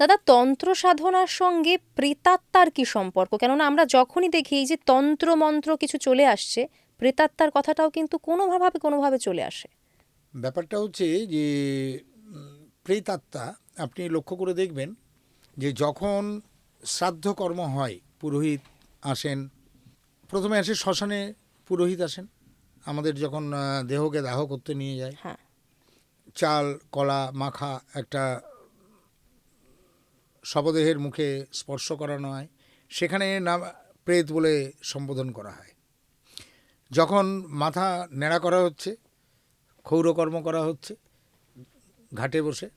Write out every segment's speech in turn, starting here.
দাদা তন্ত্র সাধনার সঙ্গে প্রেতাত্মার কি সম্পর্ক? কেননা আমরা যখনই দেখি এই যে তন্ত্র মন্ত্র কিছু চলে আসছে প্রেতাত্মার কথাটাও কিন্তু কোনোভাবে কোনোভাবে চলে আসে। ব্যাপারটা হচ্ছে যে প্রেতাত্মা আপনি লক্ষ্য করে দেখবেন যে যখন শ্রাদ্ধ কর্ম হয় পুরোহিত আসেন প্রথমে আসে শ্মশানে পুরোহিত আসেন আমাদের যখন দেহকে দাহ করতে নিয়ে যায় হ্যাঁ। চাল কলা মাখা একটা শবদেহের মুখে স্পর্শ করানো হয়। সেখানে নাম প্রেত বলে সম্বোধন করা হয়। যখন মাথা নেড়া করা হচ্ছে ক্ষৌরকর্ম করা হচ্ছে ঘাটে বসে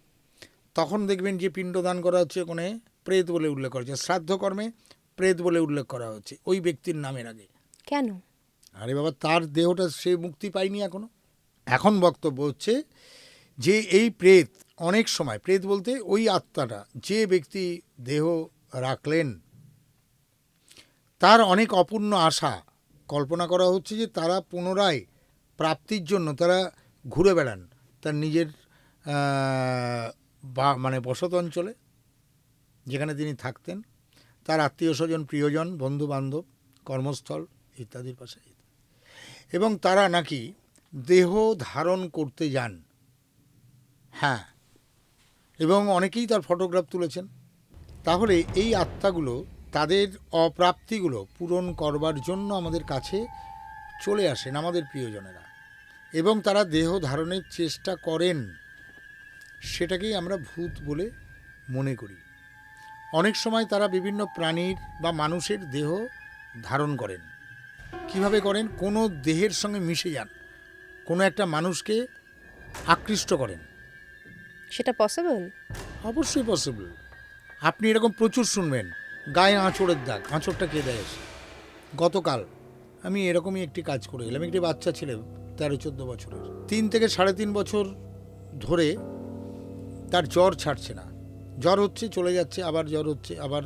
তখন দেখবেন যে পিণ্ডদান করা হচ্ছে ওখানে প্রেত বলে উল্লেখ করা হচ্ছে। শ্রাদ্ধকর্মে প্রেত বলে উল্লেখ করা হচ্ছে ওই ব্যক্তির নামের আগে। কেন? আরে বাবা তার দেহটা সে মুক্তি পায়নি এখনও। এখন বক্তব্য হচ্ছে যে এই প্রেত অনেক সময়, প্রেত বলতে ওই আত্মাটা, যে ব্যক্তি দেহ রাখলেন, তার অনেক অপূর্ণ আশা, কল্পনা করা হচ্ছে যে তারা পুনরায় প্রাপ্তির জন্য, তারা ঘুরে বেড়ান, তার নিজের বা মানে বসত অঞ্চলে, যেখানে তিনি থাকতেন, তার আত্মীয় স্বজন, প্রিয়জন বন্ধু বান্ধব কর্মস্থল ইত্যাদির পাশে। এবং তারা নাকি দেহ ধারণ করতে যান। হ্যাঁ এবং অনেকেই তার ফটোগ্রাফ তুলেছেন। তাহলে এই আত্মাগুলো, তাদের অপ্রাপ্তিগুলো পূরণ করবার জন্য আমাদের কাছে চলে আসেন আমাদের প্রিয়জনেরা। এবং তারা দেহ ধারণের চেষ্টা করেন। সেটাকেই আমরা ভূত বলে মনে করি। অনেক সময় তারা বিভিন্ন প্রাণীর বা মানুষের দেহ ধারণ করেন। কীভাবে করেন? কোনো দেহের সঙ্গে মিশে যান। কোনো একটা মানুষকে আকৃষ্ট করেন। সেটা পসিবল অবশ্যই পসিবল আপনি এরকম প্রচুর শুনবেন। গায়ে আঁচড়ের দাগ। আঁচড়টা কে দেয় এসে? গতকাল আমি এরকমই একটি কাজ করে গেলাম। একটি বাচ্চা ছিল, তেরো, চোদ্দ বছরের। তিন থেকে সাড়ে তিন বছর ধরে তার জ্বর ছাড়ছে না। জ্বর হচ্ছে, চলে যাচ্ছে, আবার জ্বর হচ্ছে, আবার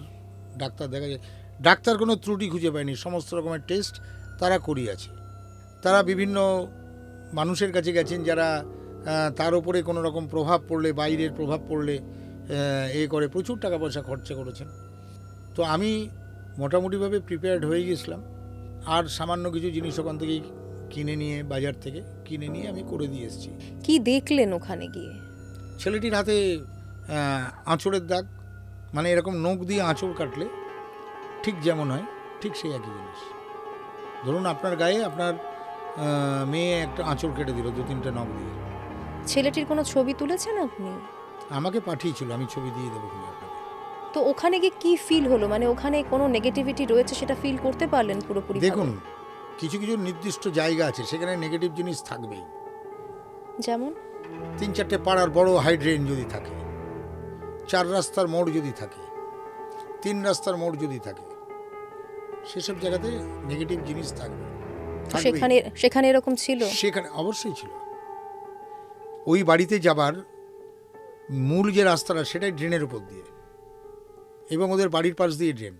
ডাক্তার দেখা যায়। ডাক্তার কোনো ত্রুটি খুঁজে পায়নি। সমস্ত রকমের টেস্ট তারা করিয়েছে। তারা বিভিন্ন মানুষের কাছে গেছেন যারা তার উপরে কোনো রকম প্রভাব পড়লে বাইরের প্রভাব পড়লে এ করে প্রচুর টাকা পয়সা খরচা করেছেন। তো আমি মোটামুটিভাবে প্রিপেয়ার্ড হয়ে গেছিলাম। আর সামান্য কিছু জিনিস ওখান থেকেই কিনে নিয়ে বাজার থেকে কিনে নিয়ে আমি করে দিয়ে এসেছি। কি দেখলেন ওখানে গিয়ে? ছেলেটির হাতে আঁচড়ের দাগ মানে এরকম নখ দিয়ে আঁচড় কাটলে ঠিক যেমন হয় ঠিক সেই একই জিনিস। ধরুন আপনার গায়ে আপনার মেয়ে একটা আঁচড় কেটে দিল দু তিনটে নখ দিয়ে। ছেলেটির কোনো ছবি তুলেছেন আপনি? আমাকে পাঠিয়েছিল আমি ছবি দিয়ে দেবো খুলে আপনাকে। তো ওখানে গিয়ে কি ফিল হলো? মানে ওখানে কোনো নেগেটিভিটি রয়েছে সেটা ফিল করতে পারলেন পুরোপুরি দেখুন কিছু কিছু নির্দিষ্ট জায়গা আছে সেখানে নেগেটিভ জিনিস থাকবেই। যেমন? তিন চারটে পাড়ার বড় হাইড্রেন যদি থাকে চার রাস্তার মোড় যদি থাকে তিন রাস্তার মোড় যদি থাকে সেসব জায়গাতে নেগেটিভ জিনিস থাকবে। সেখানে সেখানে এরকম ছিল? সেখানে অবশ্যই ছিল। ওই বাড়িতে যাবার মূল যে রাস্তাটা, সেটাই ড্রেনের উপর দিয়ে। এবং ওদের বাড়ির পাশ দিয়ে ড্রেন।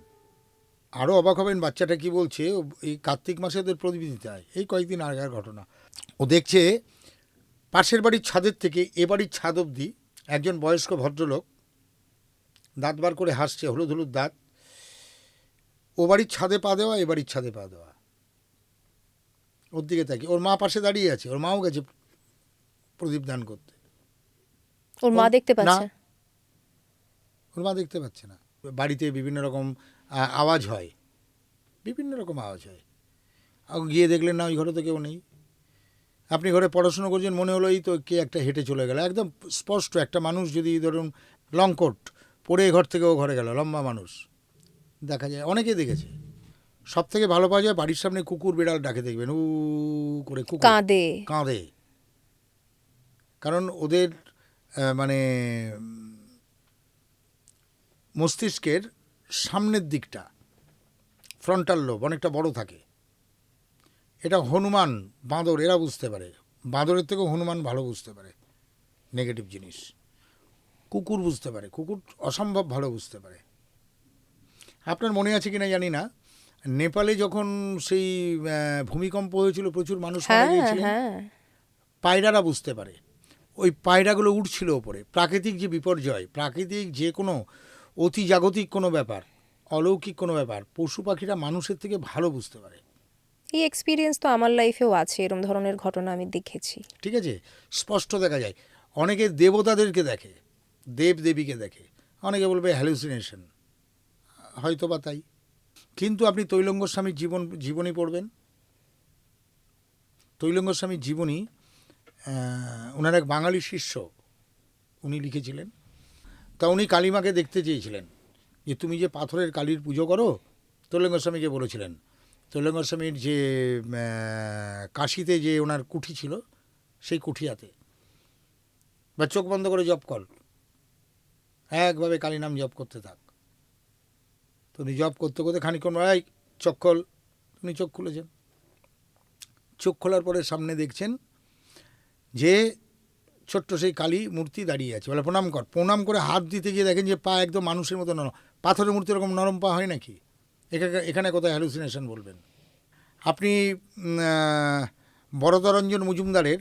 আরও অবাক হবেন বাচ্চাটা কি বলছে এই কার্তিক মাসে ওদের দিতে হয় এই কয়েকদিন আগের ঘটনা। ও দেখছে পাশের বাড়ির ছাদের থেকে, এ বাড়ির ছাদ অবধি একজন বয়স্ক ভদ্রলোক দাঁত বার করে হাসছে, হলুদ হলুদ দাঁত। ও বাড়ির ছাদে পা দেওয়া, এ বাড়ির ছাদে পা দেওয়া। ওর দিকে তাকিয়ে, ওর মা পাশে দাঁড়িয়ে আছে, ওর মাও গেছে প্রদীপ দান করতে। ওর মা দেখতে না। পাচ্ছে? ওর মা দেখতে পাচ্ছে না। বাড়িতে বিভিন্ন রকম আওয়াজ হয়। বিভিন্ন রকম আওয়াজ হয়। আর গিয়ে দেখলেন না ওই ঘরে তো কেউ নেই। আপনি ঘরে পড়াশুনো করছেন মনে হলো এই তো কে একটা হেঁটে চলে গেল। একদম স্পষ্ট একটা মানুষ যদি ধরুন লং কোট পরে ঘর থেকে ও ঘরে গেল লম্বা মানুষ। দেখা যায় অনেকে দেখেছে। সব থেকে ভালো পাওয়া যায় বাড়ির সামনে কুকুর বিড়াল ডাকে দেখবেন। উ করে কুকুর। কাঁদে। কাঁদে। কারণ ওদের মানে মস্তিষ্কের সামনের দিকটা ফ্রন্টাল লোব অনেকটা বড় থাকে। এটা হনুমান বাঁদর এরা বুঝতে পারে। বাঁদরের থেকেও হনুমান ভালো বুঝতে পারে নেগেটিভ জিনিস। কুকুর বুঝতে পারে কুকুর অসম্ভব ভালো বুঝতে পারে। আপনার মনে আছে কিনা জানি না। নেপালে যখন সেই ভূমিকম্প হয়েছিল প্রচুর মানুষ মারা হ্যাঁ গিয়েছিলেন হ্যাঁ। পায়রারা বুঝতে পারে। ওই পায়রাগুলো উঠছিল ওপরে। প্রাকৃতিক যে বিপর্যয় প্রাকৃতিক যে কোনো অতি জাগতিক কোনো ব্যাপার অলৌকিক কোনো ব্যাপার পশু পাখিরা মানুষের থেকে ভালো বুঝতে পারে। এই এক্সপিরিয়েন্স তো আমার লাইফেও আছে এরম ধরনের ঘটনা আমি দেখেছি। ঠিক আছে? স্পষ্ট দেখা যায়। অনেকে দেবতাদেরকে দেখে দেব দেবীকে দেখে। অনেকে বলবে হ্যালুসিনেশন হয়তো বা তাই। কিন্তু আপনি তৈলঙ্গ স্বামীর জীবন জীবনী পড়বেন। তৈলঙ্গ স্বামীর জীবনী ওনার এক বাঙালি শিষ্য উনি লিখেছিলেন। তা উনি কালীমাকে দেখতে চেয়েছিলেন যে, তুমি যে পাথরের কালীর পুজো করো? স্বামীকে বলেছিলেন। স্বামীর যে কাশিতে যে ওনার কুঠি ছিল, সেই কুঠিয়াতে। বা চোখ বন্ধ করে জপ কর। একভাবে কালী নাম জপ করতে থাক। তো উনি জপ করতে করতে খানিক্ষণ চোখ খোল। উনি চোখ খুলেছেন। চোখ খোলার পরে সামনে দেখছেন যে ছোট্ট সেই কালী মূর্তি দাঁড়িয়ে আছে। বলে প্রণাম কর। প্রণাম করে হাত দিতে গিয়ে দেখেন যে পা একদম মানুষের মতো নরম। পাথরের মূর্তি এরকম নরম পা হয় নাকি? এখানে এখানে কোথায় হ্যালুসিনেশন বলবেন? আপনি বরদরঞ্জন মজুমদারের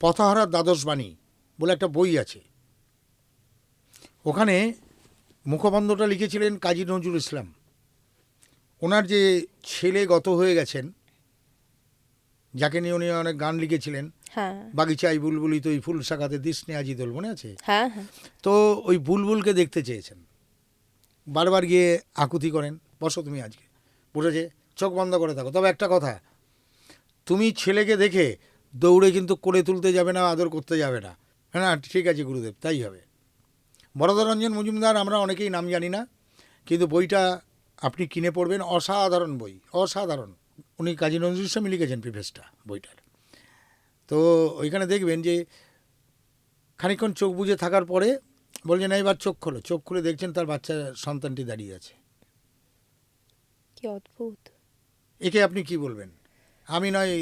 পথহারা দ্বাদশ বাণী বলে একটা বই আছে। ওখানে মুখবন্ধটা লিখেছিলেন কাজী নজরুল ইসলাম। ওনার যে ছেলে গত হয়ে গেছেন যাকে নিয়ে উনি অনেক গান লিখেছিলেন। হ্যাঁ। বাগিচাই বুলবুলি তো ওই ফুল শাখাতে দিসনে আজি দোল মনে আছে? হ্যাঁ হ্যাঁ। তো ওই বুলবুলকে দেখতে চেয়েছেন। বারবার গিয়ে আকুতি করেন বসো তুমি আজকে। বুঝেছে চোখ বন্ধ করে থাকো। তবে একটা কথা তুমি ছেলেকে দেখে দৌড়ে কিন্তু করে তুলতে যাবে না আদর করতে যাবে না। হ্যাঁ না ঠিক আছে গুরুদেব তাই হবে। বরদরঞ্জন মজুমদার আমরা অনেকেই নাম জানি না কিন্তু বইটা আপনি কিনে পড়বেন। অসাধারণ বই অসাধারণ। উনি কাজী নজরুল ইসলামী লিখেছেন প্রিফেসটা বইটার। তো ওইখানে দেখবেন যে খানিকক্ষণ চোখ বুজে থাকার পরে বলছেন এবার চোখ খোলো। চোখ খুলে দেখছেন তার বাচ্চা সন্তানটি দাঁড়িয়ে আছে। কি অদ্ভুত। একে আপনি কি বলবেন? আমি নয়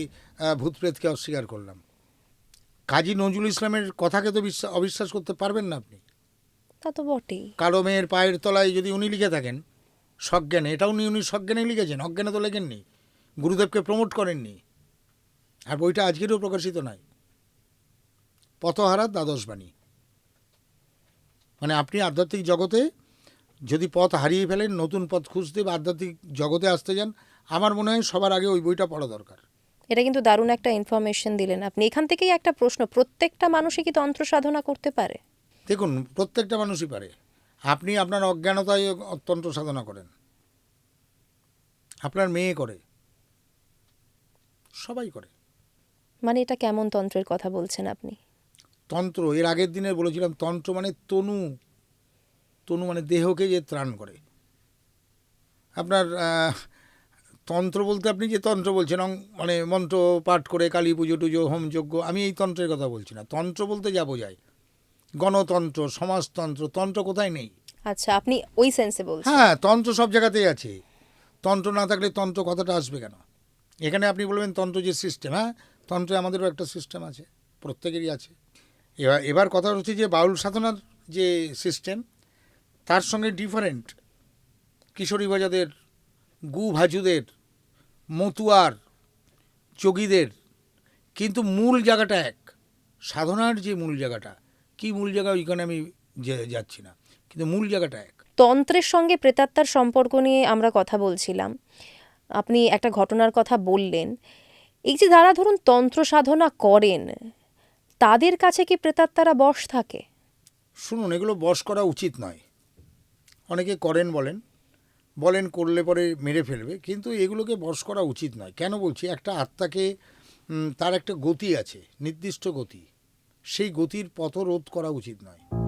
ভূত প্রেতকে অস্বীকার করলাম। কাজী নজরুল ইসলামের কথাকে তো বিশ্বাস অবিশ্বাস করতে পারবেন না আপনি। তা তো বটেই। কালো মেয়ের পায়ের তলায় যদি উনি লিখে থাকেন সজ্ঞানে এটাও উনি উনি সজ্ঞানে লিখেছেন অজ্ঞানে তো লেখেননি। গুরুদেবকে প্রমোট করেননি। আর বইটা আজকেরও প্রকাশিত নয় পথহারা দ্বাদশ বাণী। মানে আপনি আধ্যাত্মিক জগতে যদি পথ হারিয়ে ফেলেন নতুন পথ খুঁজতে বা আধ্যাত্মিক জগতে আসতে যান আমার মনে হয় সবার আগে ওই বইটা পড়া দরকার। এটা কিন্তু দারুণ একটা ইনফরমেশন দিলেন আপনি। এখান থেকেই একটা প্রশ্ন প্রত্যেকটা মানুষই কি তন্ত্র সাধনা করতে পারে? দেখুন প্রত্যেকটা মানুষই পারে। আপনি আপনার অজ্ঞানতায় অত্যন্ত সাধনা করেন। আপনার মেয়ে করে। সবাই করে। মানে এটা কেমন তন্ত্রের কথা বলছেন আপনি? তন্ত্র এর আগের দিনে বলেছিলাম তন্ত্র মানে তনু। তনু মানে দেহকে যে ত্রাণ করে। আপনার তন্ত্র বলতে আপনি যে তন্ত্র বলছেন মানে মন্ত্র পাঠ করে কালী পুজো টুজো হোমযজ্ঞ আমি এই তন্ত্রের কথা বলছি না। তন্ত্র বলতে যা বোঝায়। গণতন্ত্র সমাজতন্ত্র তন্ত্র কোথায় নেই? আচ্ছা আপনি ওই সেন্সে বলছেন। হ্যাঁ তন্ত্র সব জায়গাতেই আছে। তন্ত্র না থাকলে তন্ত্র কথাটা আসবে কেন? এখানে আপনি বলবেন তন্ত্র যে সিস্টেম হ্যাঁ? তন্ত্রে আমাদেরও একটা সিস্টেম আছে, প্রত্যেকেরই আছে। এবার এবার কথা হচ্ছে যে বাউল সাধনার যে সিস্টেম তার সঙ্গে ডিফারেন্ট কিশোরী বাজাদের গু ভাজুদের, মতুয়ার যোগীদের কিন্তু মূল জায়গাটা এক। সাধনার যে মূল জায়গাটা, কি মূল জায়গা ওইখানে আমি যাচ্ছি না, কিন্তু মূল জায়গাটা এক। তন্ত্রের সঙ্গে প্রেতাত্মার সম্পর্ক নিয়ে আমরা কথা বলছিলাম। আপনি একটা ঘটনার কথা বললেন, এই যে যারা ধরুন তন্ত্র সাধনা করেন, তাদের কাছে কি প্রেতাত্মারা বশ থাকে? শুনুন, এগুলো বশ করা উচিত নয়। অনেকে করেন বলেন বলেন করলে পরে মেরে ফেলবে, কিন্তু এগুলোকে বশ করা উচিত নয়। কেন বলছি? একটা আত্মাকে তার একটা গতি আছে, নির্দিষ্ট গতি। সেই গতির পথ রোধ করা উচিত নয়।